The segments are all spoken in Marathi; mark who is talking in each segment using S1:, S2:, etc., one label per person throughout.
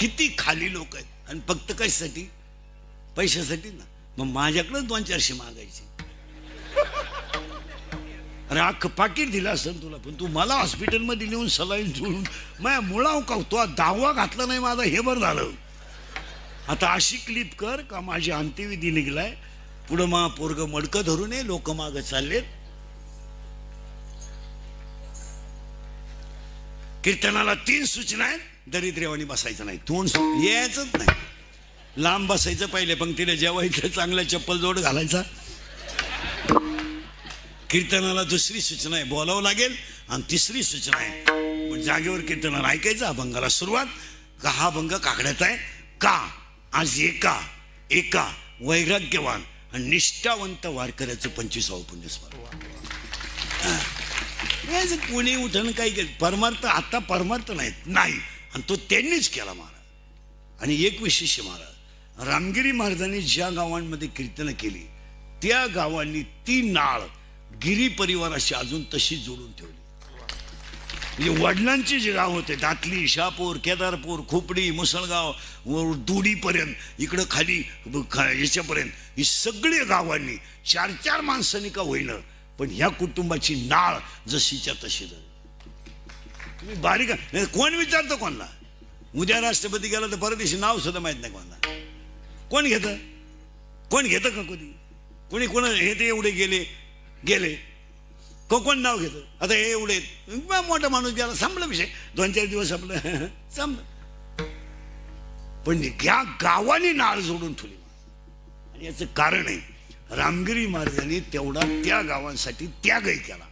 S1: किती खाली लोक आहेत? आणि फक्त कशासाठी? पैशासाठी ना. मग माझ्याकडे दोन चारशे मागायचे. अरे अख्खं पाकिट दिलं असेल तुला. पण तू मला हॉस्पिटलमध्ये नेऊन सलाईन जोडून माझ्या मुळाव का तो दावा घातला नाही माझा. हे बरं झालं. आता अशी क्लिप कर का माझी अंत्यविधी निघलाय. पुढं मा पोरग मडकं धरून ये लोक माग चाललेत. कीर्तनाला तीन सूचना आहेत. दरिद्रेवानी बसायचं नाही. तोंड यायचंच नाही. लांब बसायचं पहिले पंक्तीला जेवायचं चांगला चप्पल जोड घालायचा. कीर्तनाला दुसरी सूचना आहे बोलावं लागेल आणि तिसरी सूचना आहे. जागेवर कीर्तनाला ऐकायचं अभंगाला सुरुवात. का हा भंग काकड्याचा आहे? का? आज एका एका वैराग्यवान आणि निष्ठावंत वारकऱ्याचं पंचवीसावं पुण्यस्मरण कोणी उठण काही केलं परमार्थ आता परमार्थ नाहीत. नाही. आणि तो त्यांनीच केला महाराज. आणि एक विशेष महाराज रामगिरी महाराजांनी ज्या गावांमध्ये कीर्तनं केली त्या गावांनी ती नाळ गिरी परिवाराशी अजून तशी जोडून ठेवली. म्हणजे वडिलांचे जे गाव होते दातली शापूर केदारपूर खोपडी मुसळगाव व दुडीपर्यंत इकडं खाली खा- याच्यापर्यंत ही सगळी गावांनी चार चार माणसांनी का होईना पण ह्या कुटुंबाची नाळ जशीच्या तशी झाली. तुम्ही बारीक कोण विचारतो कोणला? उद्या राष्ट्रपती गेला तर परदेशी नाव सुद्धा माहीत नाही कोणाला. कोण घेतं? कोण घेतं का कधी? कोणी कोण हे ते एवढे गेले गेले. को कोण नाव घेतं? आता हे एवढे आहेत. मोठा माणूस गेला संपला विषय. दोन चार दिवस संपलं. संपलं. पण या गावाने नाळ जोडून ठेवली. आणि याचं कारण आहे रामगिरी महाराजांनी तेवढा त्या गावांसाठी त्यागही केला.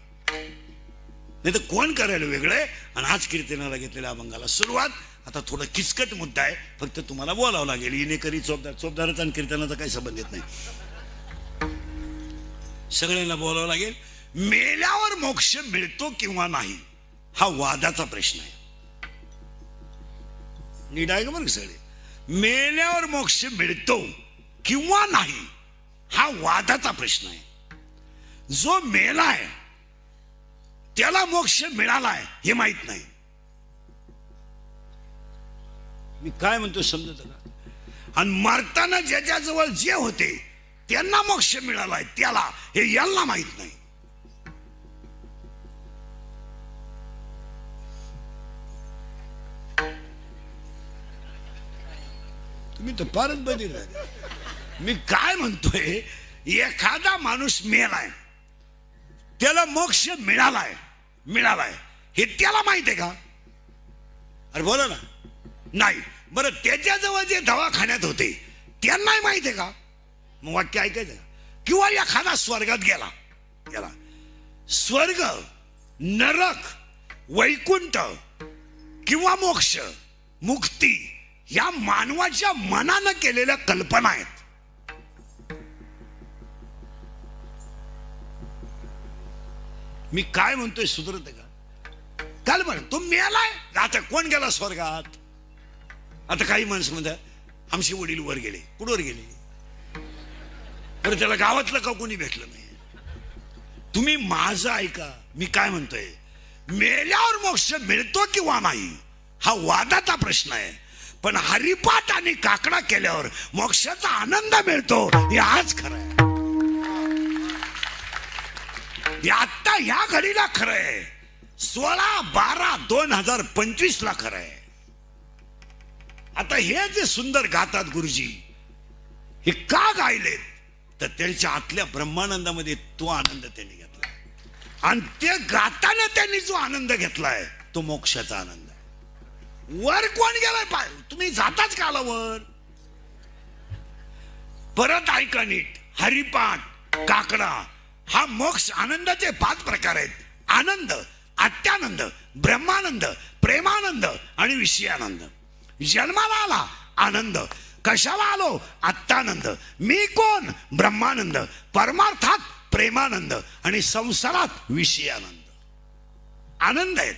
S1: नाही तर कोण करायला वेगळं आहे? आणि आज कीर्तनाला घेतलेल्या अभंगाला सुरुवात. आता थोडं किचकट मुद्दा आहे. फक्त तुम्हाला बोलावं लागेल. इनेकरी चोपदार चोपदाराचा आणि कीर्तनाचा काही संबंध येत नाही. सगळ्यांना बोलावं लागेल. मेल्यावर मोक्ष मिळतो किंवा नाही? हा वादाचा प्रश्न आहे. नीट आहे का बरं सगळे? मेल्यावर मोक्ष मिळतो किंवा नाही? हा वादाचा प्रश्न आहे. जो मेला आहे त्याला मोक्ष मिळालाय हे माहीत नाही. मी काय म्हणतो समजत का? आणि मारताना ज्याच्याजवळ जे होते त्यांना मोक्ष मिळालाय त्याला हे यांना माहीत नाही. तुम्ही तर फारच बधीर मी काय म्हणतोय एखादा माणूस मेलाय त्याला मोक्ष मिळालाय मिळालाय. हे त्याला माहीत आहे का? अरे बोला ना. नाही. बरं त्याच्याजवळ जे दवाखान्यात होते त्यांनाही माहीत आहे का? मग वाक्य ऐकायचं किंवा एखादा स्वर्गात गेला. गेला. स्वर्ग नरक वैकुंठ किंवा मोक्ष मुक्ती या मानवाच्या मनानं केलेल्या कल्पना आहेत. मी काय म्हणतोय सुधरत का? काल म्हण तो मेलाय? आता कोण गेला स्वर्गात? आता काही माणसं म्हणतात आमचे वडील वर गेले. कुठवर गेले? बरं त्याला गावातलं का कोणी भेटलं नाही? तुम्ही माझं ऐका मी काय म्हणतोय? मेल्यावर मोक्ष मिळतो किंवा नाही हा वादाचा प्रश्न आहे. पण हरिपाठ आणि काकडा केल्यावर मोक्षाचा आनंद मिळतो हे आज खरं आहे. हे आत्ता ह्या घडीला खरं आहे सोळा बारा दोन हजार पंचवीस ला खरं आहे आता हे जे सुंदर गातात गुरुजी हे का गायलेत? तर त्यांच्या आतल्या ब्रह्मानंदामध्ये तो आनंद त्यांनी घेतला आणि ते गाताना त्यांनी जो आनंद घेतलाय तो मोक्षाचा आनंद आहे. वर कोण गेलाय पाय? तुम्ही जाताच काला वर परत ऐका नीट. हरिपाठ काकडा हा मोक्ष आनंदाचे पाच प्रकार आहेत. आनंद अत्यानंद ब्रह्मानंद प्रेमानंद आणि विषयानंद. जन्माला आला आनंद. कशाला आलो? आत्तानंद मी कोण? ब्रह्मानंद. परमार्थात प्रेमानंद आणि संसारात विषयानंद. आनंद आहेत.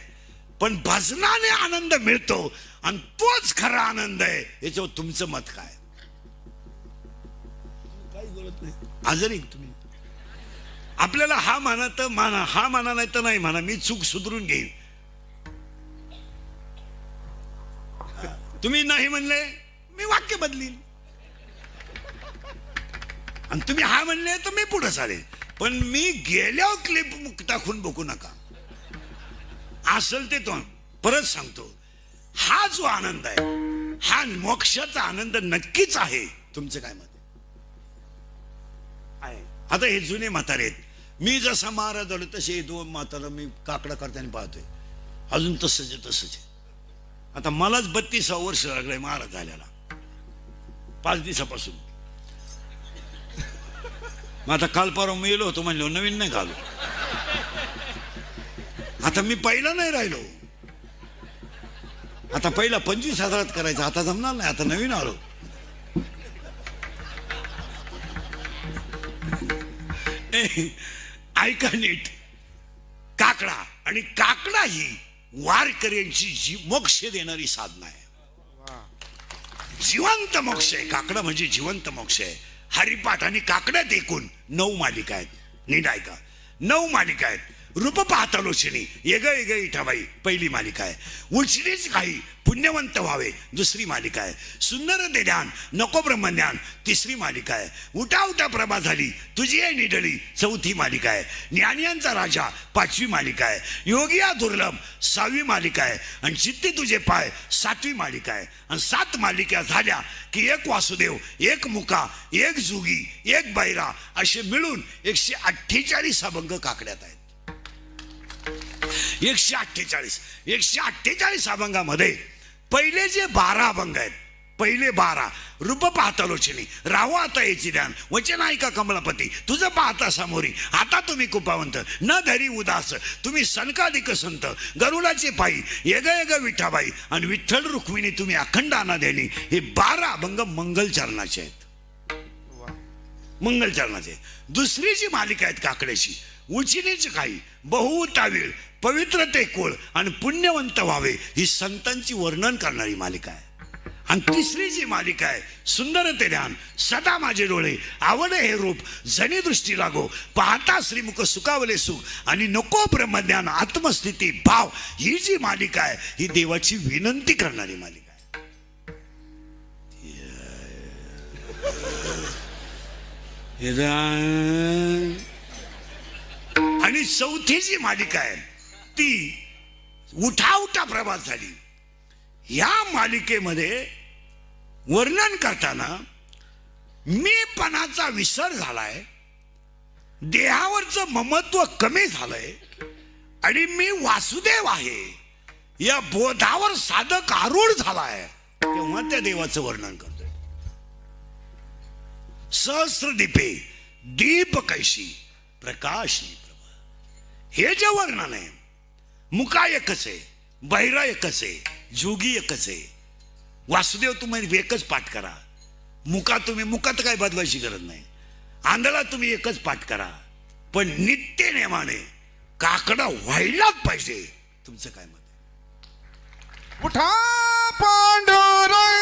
S1: पण भजनाने आनंद मिळतो आणि तोच खरा आनंद आहे याच्यावर तुमचं मत काय? काही बोलत नाही. आजारी तुम्ही. आपल्याला हा माना तर माना हा माना नाही तर नाही म्हणा मी चूक सुधरून घेईन. तुम्ही नाही म्हणले मी वाक्य बदलीन. आणि तुम्ही हा म्हणले तर मी पुढे चालेल पण मी गेल्या क्लिप टाकून बघू नका. असेल ते तो परत सांगतो. हा जो आनंद आहे हा मोक्षाचा आनंद नक्कीच आहे. तुमचं काय मत आहे. आता हे जुने म्हातारे आहेत. मी जसा महाराज झालो तसे दोन म्हातारा मी काकडा करताना पाहतोय. अजून तसंच आहे तसंच आहे. आता मलाच बत्तीस वर्ष लागलंय महाराज झाल्याला पाच दिवसापासून. मग आता काल परवा मी येलो होतो म्हणलो नवीन नाही घालू आता मी पहिला नाही राहिलो. आता पहिला पंचवीस हजारात करायचा आता जमणार नाही आता नवीन आलो. ए, ऐका नीट. काकडा. आणि काकडा ही वारकऱ्यांची जी मोक्ष देणारी साधना आहे. जिवंत मोक्ष आहे. काकडा म्हणजे जिवंत मोक्ष आहे. हरिपाठ आणि काकड्यात एकूण नऊ मालिका आहेत. नीट ऐका. नऊ मालिका आहेत. रूप पाहता लोचणी येग येग इठाबाई पहिली मालिका आहे. उचलीच काही पुण्यवंत व्हावे दुसरी मालिका आहे. सुंदर ते ध्यान नको ब्रह्मज्ञान तिसरी मालिका आहे. उठा उठा प्रभा झाली तुझी आहे निडळी चौथी मालिका आहे. ज्ञानियांचा राजा पाचवी मालिका आहे. योगिया दुर्लभ सहावी मालिका आहे. आणि चित्ती तुझे पाय सातवी मालिका आहे. आणि सात मालिका झाल्या की एक वासुदेव एक मुका एक जुगी एक बैरा असे मिळून एकशे अठ्ठेचाळीस अभंग काकड्यात आहेत. एकशे अठ्ठेचाळीस. एकशे अठ्ठेचाळीस अभंगामध्ये पहिले जे बारा अभंग आहेत पहिले बारा रूप पाहता लोचनी राहो आता याची ध्यान वचन ऐका कमलापती तुझं पाहता समोरी आता तुम्ही कुपावंत न धरी उदास तुम्ही सनकाधिक संत गरुडाचे पायी येग येग विठाबाई आणि विठ्ठल रुक्मिणी तुम्ही अखंड आणा देणी हे बारा अभंग मंगलचरणाचे आहेत. मंगलचरणाचे दुसरी जी मालिका आहेत काकड्याची उचिनीच काही बहुतावीळ पवित्र ते कुळ आणि पुण्यवंत व्हावे ही संतांची वर्णन करणारी मालिका आहे. आणि तिसरी जी मालिका आहे सुंदर ते ध्यान सदा माझे डोळे आवड हे रूप जणी दृष्टी लागो पाहता श्रीमुख सुखावले सुख आणि नको ब्रह्मज्ञान आत्मस्थिती भाव ही जी मालिका आहे ही देवाची विनंती करणारी मालिका आहे. आणि चौथी जी मालिका आहे ती उठा उठा प्रभात झाली. या मालिकेमध्ये वर्णन करताना मी पणाचा विसर झालाय देहावरचं ममत्व कमी झालंय आणि मी वासुदेव आहे या बोधावर साधक आरूढ झालाय तेव्हा त्या देवाचं वर्णन करतोय. सहस्र दीपे दीप कैशी प्रकाश दीप हे जे वर्णन आहे मुका एकच आहे बहिरा एकच आहे जोगी एकच आहे वासुदेव तुम्ही एकच पाठ करा. मुका तुम्ही मुकात काय बदलायची गरज नाही. आंधळा तुम्ही एकच पाठ करा. पण नित्य नेमाने काकडा व्हायलाच पाहिजे. तुमचं काय मत
S2: उठा पांडुरंग!